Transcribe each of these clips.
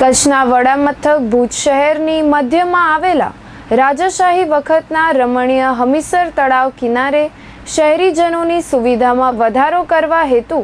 કચ્છના વડા મથક ભુજ શહેરની મધ્યમાં આવેલા રાજાશાહી વખતના રમણીય હમીસર તળાવ કિનારે શહેરીજનોની સુવિધામાં વધારો કરવા હેતુ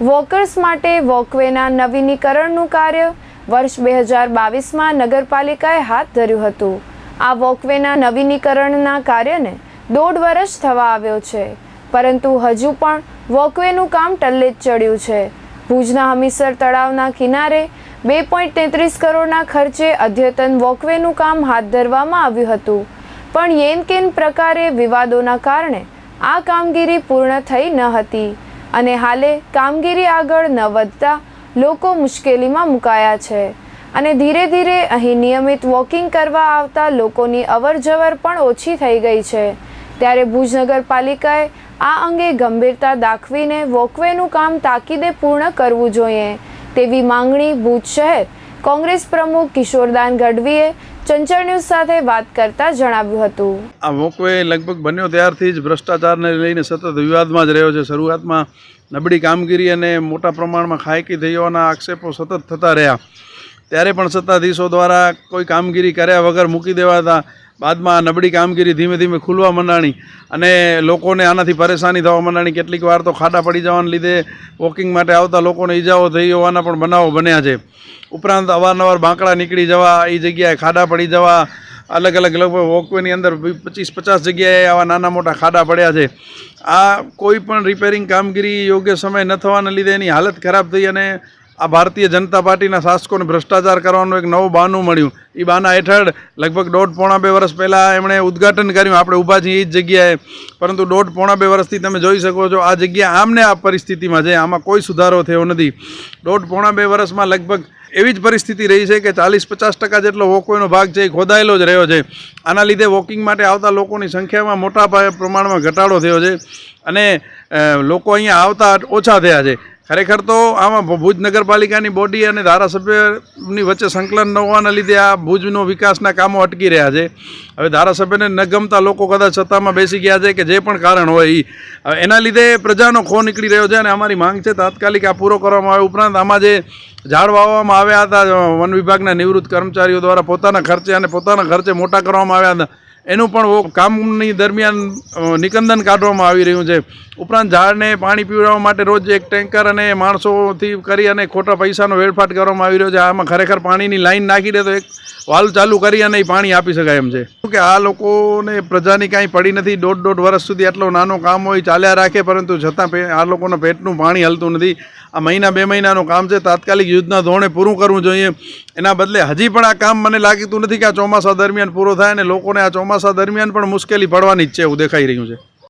વોકર્સ માટે વોકવેના નવીનીકરણનું કાર્ય વર્ષ બે હજાર બાવીસમાં નગરપાલિકાએ હાથ ધર્યું હતું. આ વોકવેના નવીનીકરણના કાર્યને દોઢ વર્ષ થવા આવ્યો છે, પરંતુ હજુ પણ વોકવેનું કામ ટલ્લે જ ચડ્યું છે. ભુજના હમીસર તળાવના કિનારે બે પોઈન્ટ તેત્રીસ કરોડના ખર્ચે અદ્યતન વોકવેનું કામ હાથ ધરવામાં આવ્યું હતું. પણ યેનકેન પ્રકારે વિવાદોના કારણે આ કામગીરી પૂર્ણ થઈ ન હતી અને હાલે કામગીરી આગળ ન વધતા લોકો મુશ્કેલીમાં મુકાયા છે અને ધીરે ધીરે અહીં નિયમિત વોકિંગ કરવા આવતા લોકોની અવરજવર પણ ઓછી થઈ ગઈ છે. ત્યારે ભુજ નગરપાલિકાએ આ અંગે ગંભીરતા દાખવીને વોકવેનું કામ તાકીદે પૂર્ણ કરવું જોઈએ. તેવી માંગણી ભુજ શહેર કોંગ્રેસ પ્રમુખ કિશોરદાન ગઢવીએ ચંચળ ન્યૂઝ સાથે વાત કરતા જણાવ્યું હતું. આ મોકવે લગભગ બન્યો ત્યારથી જ ભ્રષ્ટાચારને લઈને સતત વિવાદમાં જ રહ્યો છે. શરૂઆતમાં નબળી કામગીરી અને મોટા પ્રમાણમાં ખાયકી થઈ હોવાના આક્ષેપો સતત થતા રહ્યા. ત્યારે પણ સત્તાધીશો દ્વારા કોઈ કામગીરી કર્યા વગર મૂકી દેવાતા બાદમાં નબળી કામગીરી ધીમે ધીમે ખુલવા માંડાણી અને લોકોને આનાથી પરેશાની થવા માંડાણી. કેટલીક વાર તો ખાડા પડી જવાને લીધે વોકિંગ માટે આવતા લોકોને ઈજાઓ થઈ હોવાના પણ બનાવો બન્યા છે. ઉપરાંત અવારનવાર બાંકડા નીકળી જવા, એ જગ્યાએ ખાડા પડી જવા, અલગ અલગ લગભગ વોકવેની અંદર પચીસ પચાસ જગ્યાએ આવા નાના મોટા ખાડા પડ્યા છે. આ કોઈ પણ રિપેરિંગ કામગીરી યોગ્ય સમય ન થવાના લીધે એની હાલત ખરાબ થઈ અને આ ભારતીય જનતા પાર્ટીના શાસકોને ભ્રષ્ટાચાર કરવાનું એક નવું બહાનું મળ્યું. એ બહાના હેઠળ લગભગ દોઢ પોણા બે વર્ષ પહેલાં એમણે ઉદ્ઘાટન કર્યું. આપણે ઊભા છીએ એ જ જગ્યાએ. પરંતુ દોઢ પોણા બે વર્ષથી તમે જોઈ શકો છો, આ જગ્યા આમને આ પરિસ્થિતિમાં છે. આમાં કોઈ સુધારો થયો નથી. દોઢ પોણા બે વર્ષમાં લગભગ એવી જ પરિસ્થિતિ રહી છે કે ચાલીસ પચાસ ટકા જેટલો વોકવેનો ભાગ છે એ ખોદાયેલો જ રહ્યો છે. આના લીધે વોકિંગ માટે આવતા લોકોની સંખ્યામાં મોટા પ્રમાણમાં ઘટાડો થયો છે. અને લોકો અહીંયા આવતા ઓછા થયા છે. ખરેખર તો આમાં ભુજ નગરપાલિકાની બોડી અને ધારાસભ્યની વચ્ચે સંકલન ન હોવાના લીધે આ ભુજનો વિકાસના કામો અટકી રહ્યા છે. હવે ધારાસભ્યને ન ગમતા લોકો કદાચ સત્તામાં બેસી ગયા છે કે જે પણ કારણ હોય એ એના લીધે પ્રજાનો ખો નીકળી રહ્યો છે અને અમારી માંગ છે તાત્કાલિક આ પૂરો કરવામાં આવે. ઉપરાંત આમાં જે ઝાડ વાવવામાં આવ્યા હતા વન વિભાગના નિવૃત્ત કર્મચારીઓ દ્વારા પોતાના ખર્ચે અને પોતાના ખર્ચે મોટા કરવામાં આવ્યા હતા. એનું પણ કામની દરમિયાન નિકંદન કાઢવામાં આવી રહ્યું છે. ઉપરાંત ઝાડને પાણી પીવડાવવા માટે રોજ એક ટેન્કર અને માણસોથી કરી અને ખોટા પૈસાનો વેડફાટ કરવામાં આવી રહ્યો છે. આમાં ખરેખર પાણીની લાઈન નાખી દે તો એક વાલ ચાલુ કરી અને પાણી આપી શકાય એમ છે. કે આ લોકોને પ્રજાની કાંઈ પડી નથી? દોઢ દોઢ વર્ષ સુધી આટલો નાનો કામ હોય, ચાલ્યા રાખે, પરંતુ છતાં આ લોકોના પેટનું પાણી હલતું નથી. આ મહિના બે મહિનાનું કામ છે. તાત્કાલિક યુદ્ધના ધોરણે પૂરું કરવું જોઈએ. એના બદલે હજી પણ આ કામ મને લાગતું નથી કે આ ચોમાસા દરમિયાન પૂરો થાય અને લોકોને આ ચોમાસા દરમિયાન પણ મુશ્કેલી પડવાની જ છે એવું દેખાઈ રહ્યું છે.